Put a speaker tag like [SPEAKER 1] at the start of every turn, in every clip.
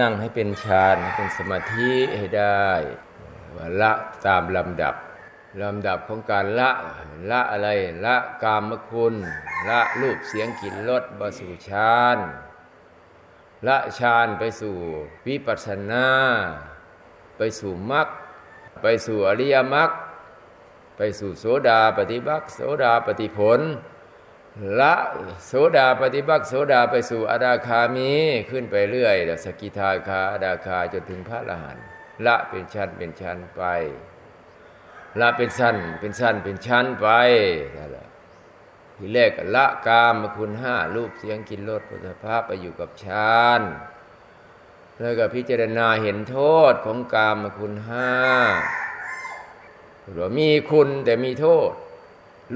[SPEAKER 1] นั่งให้เป็นฌานเป็นสมาธิให้ได้ว่าละตามลำดับลำดับของการละละอะไรละกามคุณ ละรูปเสียงกลิ่นรสบสู่ฌานละฌานไปสู่วิปัสสนา ไปสู่มรรคไปสู่อริยมรรคไปสู่โสดาปฏิบัติโสดาปฏิผล ละโสดาปฏิบัติโสดาไปสู่อนาคามีขึ้นไปเรื่อยแล้วสกิทาคาอนาคาจนถึงพระอรหันต์ละเป็นชั้นเป็นชั้นไป ละเป็นสั้นเป็นสั้นเป็นชั้นไปนั่นแหละทีแรกละกามคุณห้ารูปเสียงกินรสพุทธภาพไปอยู่กับฌานแล้วก็พิจารณาเห็นโทษของกามคุณห้าว่ามีคุณแต่มีโทษ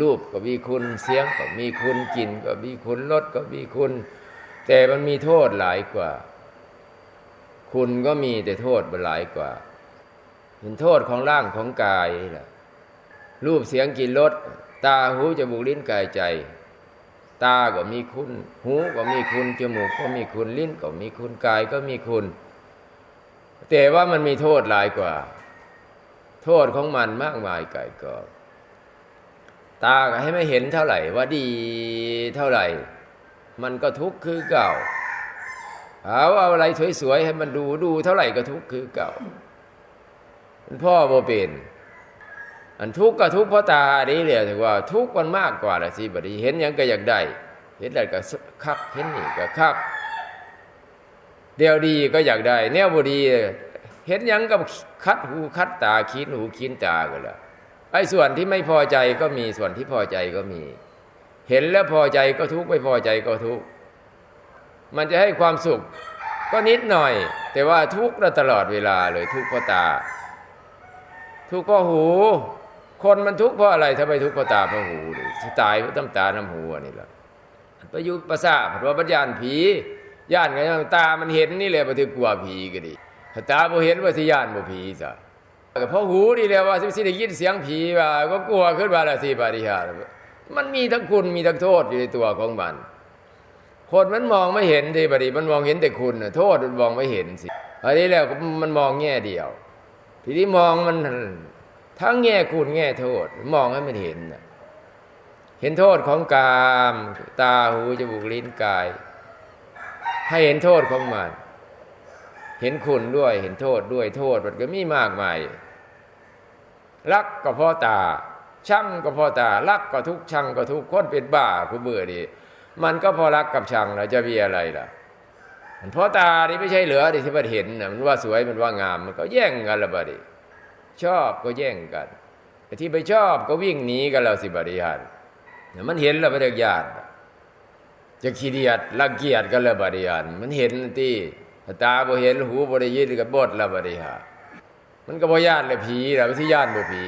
[SPEAKER 1] รูปก็มีคุณเสียงก็มีคุณกลิ่นก็มีคุณรสก็มีคุณ แต่มันมีโทษหลายกว่า คุณก็มีแต่โทษมันหลายกว่า เห็นโทษของร่างของกายนี่แหละรูปเสียงกลิ่นรสตาหูจมูกลิ้นกายใจ ตาก็มีคุณ หูก็มีคุณจมูกก็มีคุณลิ้นก็มีคุณกายก็มีคุณ แต่ว่ามันมีโทษหลายกว่า โทษของมันมากมายไก่กอง ตาให้ไม่เห็นเท่าไหร่ว่าดีเท่าไหร่ มันก็ทุกข์คือเก่าเอาเอาอะไรสวยๆให้มันดูดูเท่าไหร่ก็ทุกข์คือเก่าพ่อโบเป็นอันทุกข์ก็ทุกข์เพราะตาดีเลยถือว่า ทุกข์มันมากกว่าละสิบัดนี้เห็นยังก็อยากได้ เห็นอะไรก็คักเห็นนี่ก็คักเดียวดีก็อยากได้ แนวบดี เห็นยังก็คัดหูคัดตาคิดหูคินตากันละ ไอ้ส่วนที่ไม่พอใจก็มีส่วนที่พอใจก็มี เห็นแล้วพอใจก็ทุกข์ไม่พอใจก็ทุกข์มันจะให้ความสุขก็นิดหน่อย แต่ว่าทุกข์ตลอดเวลาเลยทุกข์เพราะตา ทุกข์เพราะหู คนมันทุกข์เพราะอะไรทำไมทุกข์เพราะตาเพราะหูเลยตายเพราะน้ำตาน้ำหูนี่แหละประยุทธ์ประสาเพราะว่าปัญญาผีย่านไงตามันเห็นนี่แหละปฏิกลัวผีก็ดีถ้าตาบ่เห็นว่าสิย่านบ่ผีซะ เพราะหูนี่แหละว่าสิได้ยินเสียงผีว่าก็กลัวขึ้นมาละสิปาริหารมันมีทั้งคุณมีทั้งโทษอยู่ในตัวของมัน คนมันมองไม่เห็นทีบดีมันมองเห็นแต่คุณโทษมันมองไม่เห็นสิอันนี้แล้วมันมองแง่เดียว ทีนี้มองมันทั้งแง่คุณแง่โทษ มองให้มันเห็นเห็นโทษของกามตาหูจมูกลิ้นกาย ให้เห็นโทษของมันเห็นคุณด้วยเห็นโทษด้วยโทษมันก็มีมากมาย รักก็พราะตา ช่างก็พราะตา รักก็ทุกช่างก็ทุกคนเป็นบ้าผู้เบื่อดี มันก็พอรักกับชังแล้วจะมีอะไรล่ะเพราะตานี่ไม่ใช่เหลือดิที่มันเห็นนะมันว่าสวยมันว่างามมันก็แย่งกันละบดีชอบก็แย่งกันแต่ที่ไปชอบก็วิ่งหนีกันแล้วสิบริหารเนี่ยมันเห็นแล้วไม่ได้ญาติจะขี้เดียดรังเกียจกันแล้วบริหารมันเห็นที่ตาบ่เห็นหูบ่ได้ยินกับบดแล้วบริหาร มันก็บ่ญาติเลยผีแล้วที่ญาติบ่ผี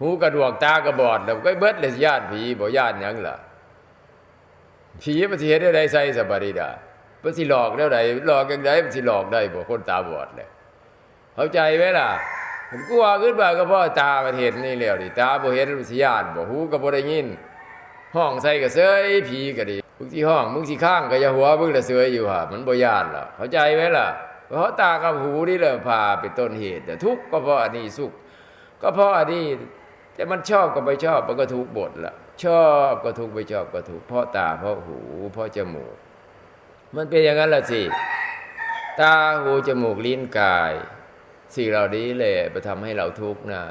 [SPEAKER 1] หูกระดวกตากระบอดแล้วก็เบิดเลยญาติผีบ่ญาติหยังล่ะผีมันสิเห็นได้ใส่สบริดามันสิหลอกได้ไดหลอกยังไงมันสิหลอกได้บ่คนตาบอดเลยเข้าใจไหมล่ะมันกลัวขึ้นมาก็เพราะตามันเห็นนี่แล้วดิตาบ่เห็นมันสิญาติบ่หูก็บ่ได้ยินห้องใส่ก็เสยผีก็ดีมึงสิห้องมึงสิข้างก็อย่าหัวมึงละเสยอยู่ฮะมันบ่ญาติล่ะเข้าใจไหมล่ะ เพราะตากับหูนี่แหละพาเป็นต้นเหตุแต่ทุกข์ก็เพราะอันนี้สุข ก็เพราะอันนี้แต่มันชอบก็ไม่ชอบมันก็ทุกข์บทละชอบก็ทุกข์ไม่ชอบก็ทุกข์เพราะตาเพราะหูเพราะจมูก มันเป็นอย่างนั้นละสิตาหูจมูกลิ้นกาย สิ่งเหล่านี้แหละไปทำให้เราทุกข์นะ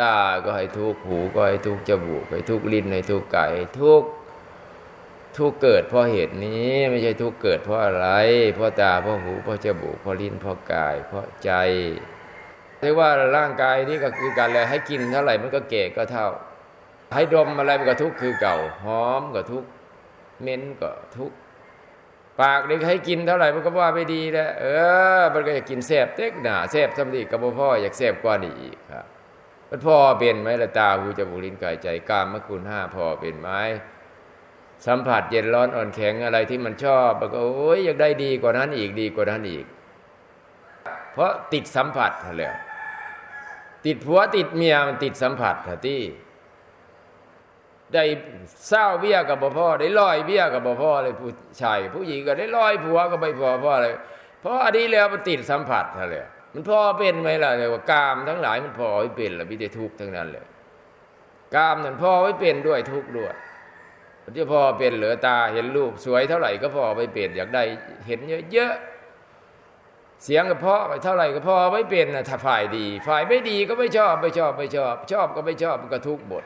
[SPEAKER 1] ตาก็ให้ทุกข์หูก็ให้ทุกข์จมูกให้ทุกข์ลิ้นให้ทุกข์กายให้ทุกข์ ทุกเกิดเพราะเหตุนี้ไม่ใช่ทุกเกิดเพราะอะไร เพราะตาเพราะหูเพราะจมูกเพราะลิ้นเพราะกาย เพราะใจเรียกว่าร่างกายนี่ก็คือการเลยให้กินเท่าไหร่มันก็แก่ก็เท่า ให้ดมอะไรมันก็ทุกคือเก่าหอมก็ทุกเม็นก็ทุกปากเด็กให้กินเท่าไหร่มันก็ว่าไม่ดีแล้วเออ มันก็อยากกินแสบเต็กหนาแสบสำลีกับพ่ออยากแสบกว่านี้อีกครับมันพอเป็นไหมละตาหูจมูกลิ้นกายใจกามมคุณห้าพ่อเป็นไหม สัมผัสเย็นร้อนอ่อนแข็งอะไรที่มันชอบมันก็โอ้ยอยากได้ดีกว่านั้นอีกดีกว่านั้นอีก เพราะติดสัมผัสแล้วติดผัวติดเมียมันติดสัมผัสที่ได้เศร้าเบี้ยกับพ่อ ได้ลอยเบี้ยกับพ่อเลยผู้ชายผู้หญิงก็ได้ลอยผัวก็ไม่พอเพราะอะไรเพราะอันนี้แล้วมันติดสัมผัสนั่นแหละมันพอเป็นไหมล่ะเรียกว่ากามทั้งหลายมันพอไม่เป็นหรอมีแต่ทุกข์ทั้งนั้นเลยกามนั่นพอไม่เป็นด้วยทุกข์ด้วย มันจะพอเป็นเหลือตาเห็นรูปสวยเท่าไหร่ก็พอไม่เป็นอยากได้เห็นเยอะๆเสียงก็พราะไปเท่าไหร่ก็พอไม่เป็นนะถ้าฝ่ายดี ฝ่ายไม่ดีก็ไม่ชอบไม่ชอบไม่ชอบ ชอบก็ไม่ชอบมันก็ทุกข์หมด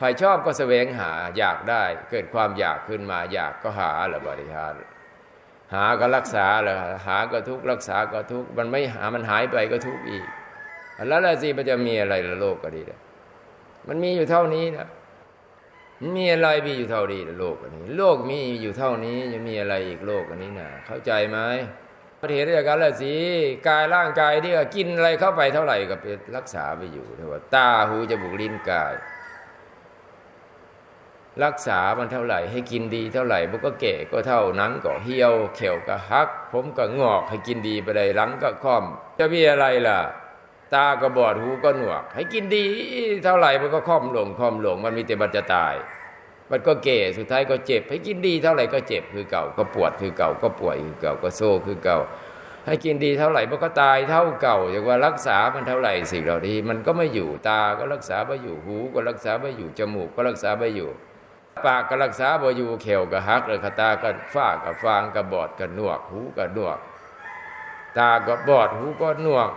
[SPEAKER 1] ฝ่ายชอบก็แสวงหาอยากได้ เกิดความอยากขึ้นมาอยากก็หาแหละบริหารหาก็รักษาแหละหาก็ทุกข์รักษาก็ทุกข์มันไม่หามันหายไปก็ทุกข์อีก แล้วละสิมันจะมีอะไรละโลกก็ดีเลยมันมีอยู่เท่านี้นะ มีอะไรมีอยู่เท่านี้โลกอันนี้ โลกมีอยู่เท่านี้จะมีอะไรอีกโลกอันนี้นะเข้าใจไหมประเทศราชการละสิกายร่างกายที่ก็กินอะไรเข้าไปเท่าไหร่ก็ไปรักษาไปอยู่เท่าว่า ตาหูจมูกลิ้นกาย รักษามันเท่าไหร่ ให้กินดีเท่าไหร่มันก็แก่ก็เท่านังก็เหี่ยวเขียวก็หัก ผมก็งอกให้กินดีไปเลยหลังก็ค่อม จะมีอะไรล่ะ ตาก็บอดหูก็หนวก ให้กินดีเท่าไหร่มันก็ค่อมลงค่อมลง มันมีแต่มันจะตาย มันก็เก่สุดท้ายก็เจ็บ ให้กินดีเท่าไหร่ก็เจ็บคือเก่าก็ปวดคือเก่าก็ป่วยคือเก่าก็โซ่คือเก่า ให้กินดีเท่าไหร่มันก็ตายเท่าเก่าอย่างว่ารักษามันเท่าไหร่สิ่งเหล่านี้มันก็ไม่อยู่ตาก็รักษาไม่อยู่หูก็รักษาไม่อยู่จมูกก็รักษาไม่อยู่ปากก็รักษาบ่อยู่เขียวก็หักเลยตาก็ฝ้าก็ฟางก็บอดก็หนวก หูก็หนวก ตาก็บอดหูก็หนวก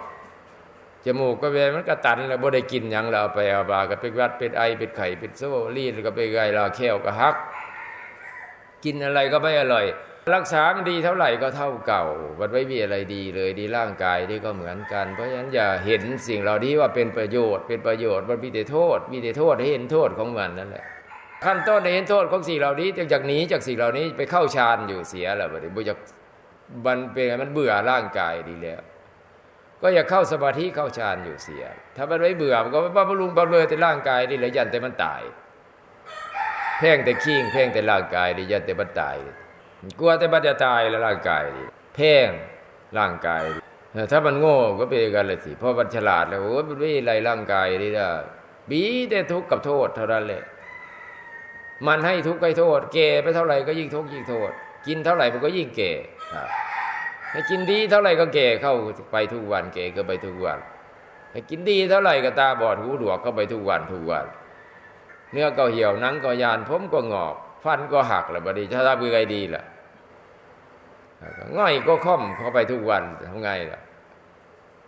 [SPEAKER 1] จมูกก็เวมันก็ตันแล้วบ่ได้กินหยังแล้วเอาไปเอาบาก็เป็นวัดเป็นไอเป็นไข่เป็นโซ่รีดก็ไปไงลาแควก็หัก กินอะไรก็ไม่อร่อย รักษามันดีเท่าไหร่ก็เท่าเก่ามันไม่มีอะไรดีเลยดีร่างกายนี่ก็เหมือนกัน เพราะฉะนั้นอย่าเห็นสิ่งเหล่านี้ว่าเป็นประโยชน์เป็นประโยชน์มันมีแต่โทษ มีแต่โทษให้เห็นโทษของมันนั่นแหละขั้นต้นในเห็นโทษของสิ่งเหล่านี้จากหนีจากสิ่งเหล่านี้ไปเข้าฌานอยู่เสียแล้วบัดนี้บ่อยากมันเป็นไงมันเบื่อร่างกายดีแล้ว ก็อย่าเข้าสมาธิเข้าฌานอยู่เสีย ถ้ามันไม่เบื่อมันก็บ้าบำรุงบำเรอแต่ร่างกายนี่แหละยันแต่มันตายแพ่งแต่ขี้งแพ่งแต่ร่างกายนี่ยันแต่มันตาย กลัวแต่มันจะตายแล้วร่างกายนี่แพ่งร่างกาย ถ้ามันโง่ก็เป็นกันเลยสิพราะมันฉลาดแล้วโอ้ยมันไม่ไรร่างกายนี่นะบีแต่ทุกข์กับโทษเท่านั้นแหละมันให้ทุกข์ให้โทษแก่ไปเท่าไหร่ก็ยิ่งทุกข์ยิ่งโทษ กินเท่าไหร่มันก็ยิ่งแก่ ให้กินดีเท่าไหร่ก็แก่เข้าไปทุกวันแก่ก็ไปทุกวันให้กินดีเท่าไหร่ก็ตาบอดหูหนวกเข้าไปทุกวันทุกวัน เนื้อก็เหี่ยวหนังก็ยานผมก็งอกฟันก็หักแล้วบัดนี้ถ้าทำยังไงดีล่ะง่อยก็ค่อมเข้าไปทุกวันทำไงล่ะ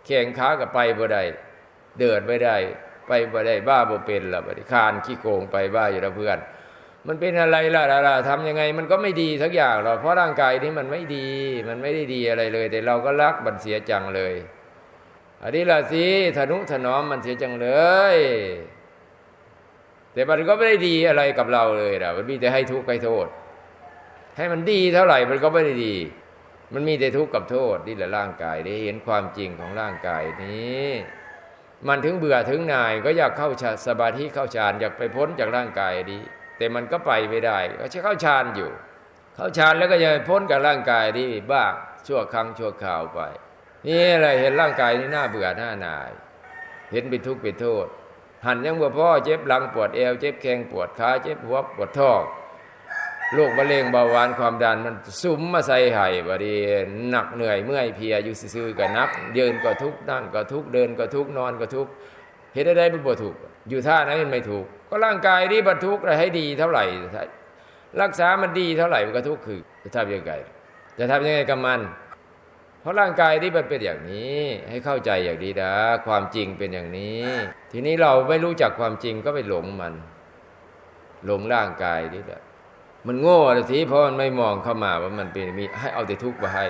[SPEAKER 1] แข่งขากับไปบ่ได้เดินไม่ได้ ไปบ่ได้บ้าบ่เป็นล่ะบัดนี้คานขี้โกงไปบ้าอยู่ล้วเพื่อน มันเป็นอะไรล่ะล่ะทำยังไงมันก็ไม่ดีสักอย่างหรอกเพราะร่างกายนี้มันไม่ดี มันไม่ได้ดีอะไรเลย แต่เราก็รักมันเสียจังเลยอันนี้ล่ะสิธนุถนอมมันเสียจังเลย แต่มันก็ไม่ได้ดีอะไรกับเราเลยนะมันมีแต่ให้ทุกข์ให้โทษ ให้มันดีเท่าไหร่มันก็ไม่ได้ดี มันมีแต่ทุกข์กับโทษนี่แหละร่างกายได้เห็นความจริงของร่างกายนี้ มันถึงเบื่อถึงนายก็อยากเข้าฌานสมาธิเข้าฌานอยากไปพ้นจากร่างกายนี้ แต่มันก็ไปไม่ได้ก็จะเข้าฌานอยู่ เข้าฌานแล้วก็ยังพ้นกับร่างกายนี้บ้าชั่วครั้งชั่วคราวไป นี่อะไรเห็นร่างกายนี้น่าเบื่อหน้านาย เห็นเป็นทุกข์เป็นโทษ หันยังบ่พ่อเจ็บหลังปวดเอวเจ็บแข้งปวดขาเจ็บหัวปวดท้องโรคมะเร็งเบาหวานความดันมันสุมมาใส่ไห้บดีหนักเหนื่อยเมื่อยเพียอยู่ซื่อๆก็นักยืนก็ทุกข์นั่งก็ทุกข์เดินก็ทุกข์นอนก็ทุกข์เห็นได้เป็นบ่ถูก อยู่ท่านั้นไม่ถูก ก็ร่างกายนี่บรรทุกอะไรให้ดีเท่าไหร่ รักษามันดีเท่าไหร่มันก็ทุกข์คือจะทำยังไงจะทำยังไงกับมัน เพราะร่างกายที่มันเป็นอย่างนี้ ให้เข้าใจอย่างดีนะความจริงเป็นอย่างนี้ ทีนี้เราไม่รู้จักความจริงก็ไปหลงมัน หลงร่างกายนี่แหละมันโง่ทีเพราะมันไม่มองเข้ามาว่ามันเป็นมีให้เอาแต่ทุกข์มาให้